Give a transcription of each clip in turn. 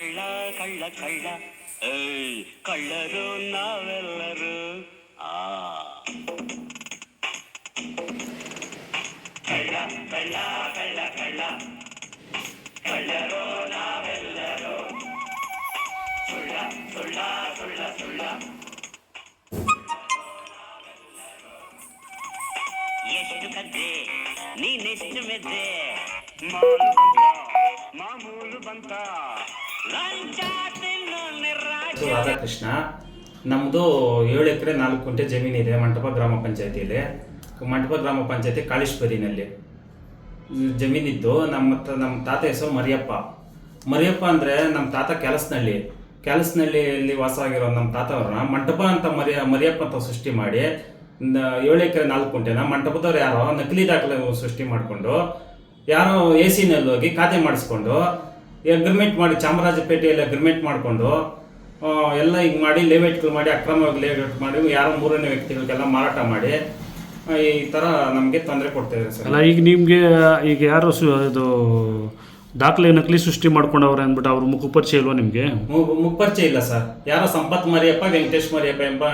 ಕಳ್ಳ ಕಳ್ಳ ಕಳ್ಳ ಏಯ್ ಕಳ್ಳರು ನಾವೆಲ್ಲರೂ ಆ ಕಳ್ಳ ಕಳ್ಳ ಕಳ್ಳ ಕಳ್ಳ ಕಳ್ಳರು ನಾವೆಲ್ಲರೂ ಸುಳ್ಳ ಸುಳ್ಳ ಸುಳ್ಳ ಸುಳ್ಳ ಎಷ್ಟು ಕದ್ದೆ ನೀನೆಷ್ಟು ಮೆದ್ದೆ ಮಾಲು ಬಂತ ಮಾಮೂಲು ಬಂತ ರಾಧಾಕೃಷ್ಣ. ನಮ್ಮದು ಏಳು ಎಕರೆ ನಾಲ್ಕು ಕುಂಟೆ ಜಮೀನಿದೆ ಮಂಟಪ ಗ್ರಾಮ ಪಂಚಾಯತಿಯಲ್ಲಿ. ಮಂಟಪ ಗ್ರಾಮ ಪಂಚಾಯತಿ ಕಾಳಿಶ್ವರಿನಲ್ಲಿ. ಜಮೀನಿದ್ದು, ನಮ್ಮ ಹತ್ರ ನಮ್ಮ ತಾತ ಹೆಸರು ಮರಿಯಪ್ಪ. ಮರಿಯಪ್ಪ ಅಂದರೆ ನಮ್ಮ ತಾತ ಕೆಲಸನಹಳ್ಳಿ ಕೆಲಸನಹಳ್ಳಿಯಲ್ಲಿ ವಾಸ ಆಗಿರೋ ನಮ್ಮ ತಾತವ್ರನ್ನ ಮಂಟಪ ಅಂತ ಮರಿಯ ಮರಿಯಪ್ಪ ಅಂತ ಸೃಷ್ಟಿ ಮಾಡಿ ಏಳು ಎಕರೆ ನಾಲ್ಕು ಕುಂಟೆನ ಮಂಟಪದವ್ರು ಯಾರೋ ನಕಲಿ ದಾಖಲೆ ಸೃಷ್ಟಿ ಮಾಡಿಕೊಂಡು, ಯಾರೋ ಎ ಸಿನಲ್ಲಿ ಹೋಗಿ ಖಾತೆ ಮಾಡಿಸ್ಕೊಂಡು ಅಗ್ರಿಮೆಂಟ್ ಮಾಡಿ ಚಾಮರಾಜಪೇಟೆಯಲ್ಲಿ ಅಗ್ರಿಮೆಂಟ್ ಮಾಡಿಕೊಂಡು ಎಲ್ಲ ಹಿಂಗೆ ಮಾಡಿ ಲೇಔಟ್ಗಳು ಮಾಡಿ ಅಕ್ರಮವಾಗಿ ಲೇಔಟ್ ಮಾಡಿ ಯಾರು ಮೂರನೇ ವ್ಯಕ್ತಿಗಳಿಗೆಲ್ಲ ಮಾರಾಟ ಮಾಡಿ ಈ ಥರ ನಮಗೆ ತೊಂದರೆ ಕೊಡ್ತೇವೆ ಸರ್. ಅಲ್ಲ ಈಗ ನಿಮಗೆ ಈಗ ಯಾರು ಸು ಇದು ದಾಖಲೆ ನಕಲಿ ಸೃಷ್ಟಿ ಮಾಡ್ಕೊಂಡವ್ರೆ ಅಂದ್ಬಿಟ್ಟು ಅವ್ರ ಮುಖ ಪರಿಚಯ ಇಲ್ವಾ ನಿಮಗೆ? ಮುಖಪರಿಚಯ ಇಲ್ಲ ಸರ್. ಯಾರೋ ಸಂಪತ್ ಮರಿಯಪ್ಪ ವೆಂಕಟೇಶ್ ಮರಿಯಪ್ಪ ಎಂಬ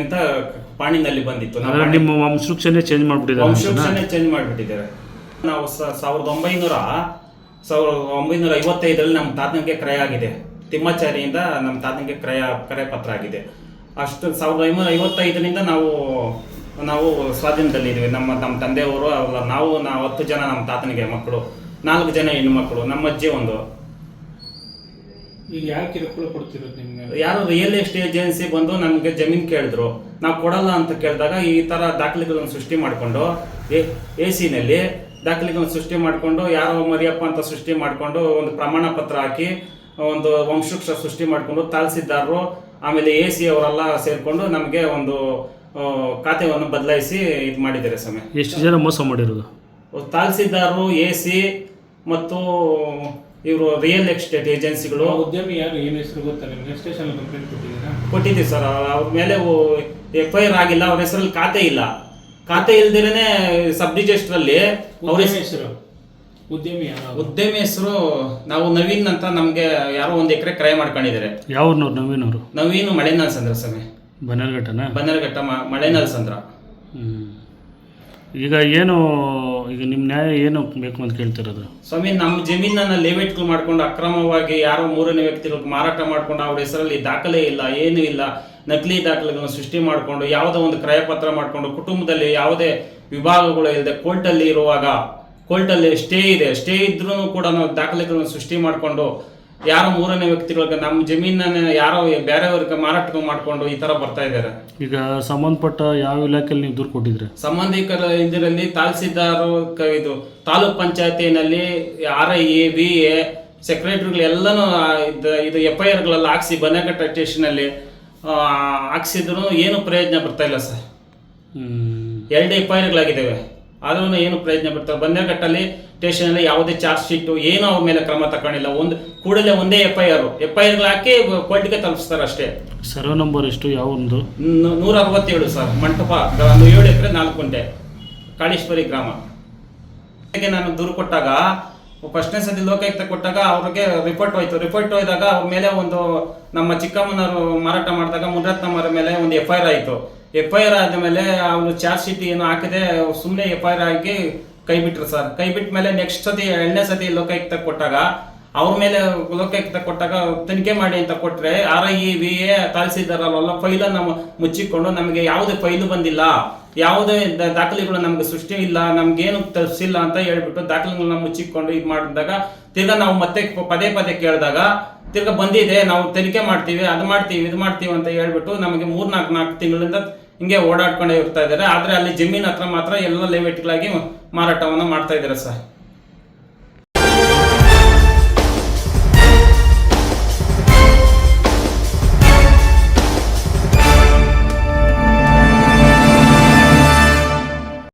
ಎಂತ ಪಾಣಿನಲ್ಲಿ ಬಂದಿತ್ತು. ನಿಮ್ಮ ವಂಶೃಕ್ಷನೇ ಚೇಂಜ್ ಮಾಡಿಬಿಟ್ಟಿದ್ದಾರೆ ವಂಶೃಕ್ಷನೇ ಚೇಂಜ್ ಮಾಡಿಬಿಟ್ಟಿದ್ದಾರೆ. ನಾವು ಸಾವಿರದ ಒಂಬೈನೂರ ಸಾವಿರದ ಒಂಬೈನೂರ ಐವತ್ತೈದರಲ್ಲಿ ನಮ್ಮ ತಾತನಿಗೆ ಕ್ರಯ ಆಗಿದೆ. ತಿಮ್ಮಾಚಾರಿಯಿಂದ ನಮ್ಮ ತಾತನಿಗೆ ಕ್ರಯ ಕರೆ ಪತ್ರ ಆಗಿದೆ. ಅಷ್ಟು ಸಾವಿರದ ಒಂಬೈನೂರ ಐವತ್ತೈದರಿಂದ ನಾವು ನಾವು ಸ್ವಾಧೀನದಲ್ಲಿದ್ದೀವಿ ನಮ್ಮ ನಮ್ಮ ತಂದೆಯವರು ಅಲ್ಲ ನಾವು ನಾವು ಹತ್ತು ಜನ ನಮ್ಮ ತಾತನಿಗೆ ಮಕ್ಕಳು. ನಾಲ್ಕು ಜನ ಹೆಣ್ಣು ಮಕ್ಕಳು ನಮ್ಮ ಅಜ್ಜಿ ಒಂದು. ಈಗ ಯಾಕೆ ಕಿರುಕುಳ ಕೊಡ್ತಿರೋದು ನಿಮ್ಗೆ? ಯಾರು ರಿಯಲ್ ಎಸ್ಟೇಟ್ ಏಜೆನ್ಸಿ ಬಂದು ನಮಗೆ ಜಮೀನು ಕೇಳಿದ್ರು. ನಾವು ಕೊಡಲ್ಲ ಅಂತ ಕೇಳಿದಾಗ ಈ ಥರ ದಾಖಲೆಗಳನ್ನು ಸೃಷ್ಟಿ ಮಾಡಿಕೊಂಡು ಎ ಸಿನಲ್ಲಿ ದಾಖಲೆಗಳನ್ನು ಸೃಷ್ಟಿ ಮಾಡಿಕೊಂಡು ಯಾರೋ ಮರಿಯಪ್ಪ ಅಂತ ಸೃಷ್ಟಿ ಮಾಡಿಕೊಂಡು ಒಂದು ಪ್ರಮಾಣ ಪತ್ರ ಹಾಕಿ ಒಂದು ವಂಶಕ್ಷ ಸೃಷ್ಟಿ ಮಾಡಿಕೊಂಡು ತಾಲ್ಸಿದ್ದಾರರು ಆಮೇಲೆ ಎ ಸಿ ಅವರೆಲ್ಲ ಸೇರಿಕೊಂಡು ನಮಗೆ ಒಂದು ಖಾತೆಯನ್ನು ಬದಲಾಯಿಸಿ ಇದು ಮಾಡಿದ್ದಾರೆ ಸಮಯ ಎಷ್ಟು ಜನ ಮೋಸ ಮಾಡಿರೋದು? ತಾಲ್ಸಿದ್ದಾರರು ಎ ಸಿ ಮತ್ತು ಇವರು ರಿಯಲ್ ಎಸ್ಟೇಟ್ ಏಜೆನ್ಸಿಗಳು ಉದ್ಯಮಿ ಯಾರು? ಏನು ಹೆಸರು ಗೊತ್ತಾ ನಿಮ್ಗೆ? ಸ್ಟೇಷನ್ ಕಂಪ್ಲೇಂಟ್ ಕೊಟ್ಟಿದ್ದೀರಾ? ಕೊಟ್ಟಿದ್ದೀವಿ ಸರ್. ಅವ್ರ ಮೇಲೆ ಎಫ್ ಐ ಆರ್ ಆಗಿಲ್ಲ ಅವ್ರ ಹೆಸರಲ್ಲಿ ಖಾತೆ ಇಲ್ಲ. ಖಾತೆ ಇಲ್ದಿರನೆ ಸಬ್ ರಿಜಿಸ್ಟ್ರಲ್ಲಿ ಅವ್ರ ಉದ್ಯಮಿ ಹೆಸರು. ಉದ್ಯಮಿ ಯಾರು? ಉದ್ಯಮಿ ಹೆಸರು ನಾವು ನವೀನ್ ಅಂತ ನಮ್ಗೆ ಯಾರೋ ಒಂದ್ ಎಕರೆ ಕ್ರೈ ಮಾಡ್ಕೊಂಡಿದ್ದಾರೆ. ನವೀನ್ ನವೀನವರು ನವೀನು ಮಳೆನಾಲ್ ಸಂದ್ರ ಸ್ವಾಮಿ. ಬನ್ನೇರ್ಘಟ್ಟನ ಬನ್ನರಘಟ್ಟ ಮ- ಮಳೆನಾಲ್ ಸಂದ್ರ ಹ್ಮ್. ಈಗ ಏನು ಈಗ ನಿಮ್ಮ ನ್ಯಾಯ ಏನು ಬೇಕು ಅಂತ ಕೇಳ್ತಿರೋದು? ಸ್ವಾಮಿ ನಮ್ಮ ಜಮೀನನ್ನ ಲೇಔಟ್ಗಳು ಮಾಡ್ಕೊಂಡು ಅಕ್ರಮವಾಗಿ ಯಾರೋ ಮೂರನೇ ವ್ಯಕ್ತಿಗಳು ಮಾರಾಟ ಮಾಡ್ಕೊಂಡು ಅವ್ರ ಹೆಸರಲ್ಲಿ ದಾಖಲೆ ಇಲ್ಲ ಏನೂ ಇಲ್ಲ. ನಕಲಿ ದಾಖಲೆಗಳನ್ನು ಸೃಷ್ಟಿ ಮಾಡಿಕೊಂಡು ಯಾವುದೋ ಒಂದು ಕ್ರಯಪತ್ರ ಮಾಡಿಕೊಂಡು ಕುಟುಂಬದಲ್ಲಿ ಯಾವುದೇ ವಿಭಾಗಗಳು ಇಲ್ಲದೆ ಕೋರ್ಟಲ್ಲಿ ಇರುವಾಗ ಕೋರ್ಟಲ್ಲಿ ಸ್ಟೇ ಇದೆ ಸ್ಟೇ ಇದ್ರೂ ಕೂಡ ನಾವು ದಾಖಲೆಗಳನ್ನು ಸೃಷ್ಟಿ ಮಾಡಿಕೊಂಡು ಯಾರೋ ಮೂರನೇ ವ್ಯಕ್ತಿಗಳಿಗೆ ನಮ್ಮ ಜಮೀನನ್ನ ಯಾರೋ ಬೇರೆಯವ್ರಿಗೆ ಮಾರಾಟ ಮಾಡಿಕೊಂಡು ಈ ತರ ಬರ್ತಾ ಇದ್ದಾರೆ. ಈಗ ಸಂಬಂಧಪಟ್ಟ ಯಾವ ಇಲಾಖೆಯಲ್ಲಿ ನೀವು ದೂರು ಕೊಟ್ಟಿದ್ರೆ ಸಂಬಂಧಿಕರ ಇದರಲ್ಲಿ ತಹಸೀಲ್ದಾರು ಕ- ಇದು taluk ಪಂಚಾಯತಿನಲ್ಲಿ R I A B A ಸೆಕ್ರೆಟರಿಗಳು ಎಲ್ಲನೂ ಇದು ಎಫ್ ಐ ಆರ್ಗಳೆಲ್ಲ ಹಾಕ್ಸಿ ಬನ್ನಘಟ್ಟ ಸ್ಟೇಷನಲ್ಲಿ ಹಾಕ್ಸಿದ್ರು ಏನು ಪ್ರಯೋಜನ ಬರ್ತಾ ಇಲ್ಲ ಸರ್. ಎರಡು ಎಫ್ ಐ ಆರ್ಗಳಾಗಿದ್ದಾವೆ ಆದ್ರೂ ಏನು ಪ್ರಯೋಜನ ಬರ್ತಾರೆ ಬಂದೇಘಟ್ಟಲ್ಲಿ ಸ್ಟೇಷನಲ್ಲಿ ಯಾವುದೇ ಚಾರ್ಜ್ ಶೀಟು ಏನೂ ಅವ್ರ ಮೇಲೆ ಕ್ರಮ ತಗೊಂಡಿಲ್ಲ ಒಂದು ಕೂಡಲೇ ಒಂದೇ F I R F I ಆರ್ಗಳು ಹಾಕಿ ಕೋರ್ಟ್ಗೆ ತಲುಪಿಸ್ತಾರೆ ಅಷ್ಟೇ. ಸರ್ವ ನಂಬರ್ ಎಷ್ಟು ಯಾವೊಂದು? ಒಂದು ನೂರ ಅರವತ್ತೇಳು ಸರ್. ಮಂಟಪ ಏಳು ಎಕರೆ ನಾಲ್ಕು ಗಂಟೆ. ಕಾಳೇಶ್ವರಿ ಗ್ರಾಮ. ಹಾಗೆ ನಾನು ದೂರು ಕೊಟ್ಟಾಗ ಫಸ್ಟ್ನೇ ಸತಿ ಲೋಕಾಯುಕ್ತ ಕೊಟ್ಟಾಗ ಅವ್ರಿಗೆ ರಿಪೋರ್ಟ್ ಹೋಯ್ತು. ರಿಪೋರ್ಟ್ ಹೋಯ್ದಾಗ ಅವ್ರ ಮೇಲೆ ಒಂದು ನಮ್ಮ ಚಿಕ್ಕಮ್ಮನವರು ಮಾರಾಟ ಮಾಡಿದಾಗ ಮುನಿರತ್ನಮ್ಮರ ಮೇಲೆ ಒಂದು ಎಫ್ ಐ ಆರ್ ಆಯಿತು. ಎಫ್ ಐ ಆರ್ ಆದಮೇಲೆ ಅವರು ಚಾರ್ಜ್ ಶೀಟ್ ಏನು ಹಾಕಿದೆ ಸುಮ್ಮನೆ ಎಫ್ ಐ ಆರ್ ಆಗಿ ಕೈ ಬಿಟ್ರು ಸರ್. ಕೈ ಬಿಟ್ಟ ಮೇಲೆ ನೆಕ್ಸ್ಟ್ ಸತಿ ಎರಡನೇ ಸತಿ ಲೋಕಾಯುಕ್ತ ಕೊಟ್ಟಾಗ ಅವ್ರ ಮೇಲೆ ಲೋಕಾಯುಕ್ತ ಕೊಟ್ಟಾಗ ತನಿಖೆ ಮಾಡಿ ಅಂತ ಕೊಟ್ರೆ ಆರ್ ಐ ವಿ ಎ ತರಿಸಿದಾರಲ್ಲ ಫೈಲನ್ನು ನಾವು ಮುಚ್ಚಿಕೊಂಡು ನಮಗೆ ಯಾವುದೇ ಫೈಲು ಬಂದಿಲ್ಲ. ಯಾವುದೇ ದಾಖಲೆಗಳು ನಮ್ಗೆ ಸೃಷ್ಟಿ ಇಲ್ಲ, ನಮ್ಗೇನು ತರಿಸಿಲ್ಲ ಅಂತ ಹೇಳ್ಬಿಟ್ಟು ದಾಖಲೆಗಳನ್ನ ಮುಚ್ಚಿಕೊಂಡು ಇದು ಮಾಡಿದಾಗ ತಿರ್ಗಾ ನಾವು ಮತ್ತೆ ಪದೇ ಪದೇ ಕೇಳಿದಾಗ ತಿರ್ಗಾ ಬಂದಿದೆ, ನಾವು ತನಿಖೆ ಮಾಡ್ತೀವಿ, ಅದು ಮಾಡ್ತೀವಿ, ಇದು ಮಾಡ್ತೀವಿ ಅಂತ ಹೇಳ್ಬಿಟ್ಟು ನಮಗೆ ಮೂರ್ ನಾಲ್ಕು ನಾಲ್ಕು ತಿಂಗಳಿಂದ ಹಿಂಗೆ ಓಡಾಡ್ಕೊಂಡೇ ಇರ್ತಾ ಇದ್ದಾರೆ. ಆದ್ರೆ ಅಲ್ಲಿ ಜಮೀನ್ ಹತ್ರ ಮಾತ್ರ ಎಲ್ಲ ಲೇವೆಟ್ಗಳಾಗಿ ಮಾರಾಟವನ್ನ ಮಾಡ್ತಾ ಇದ್ದಾರೆ ಸರ್.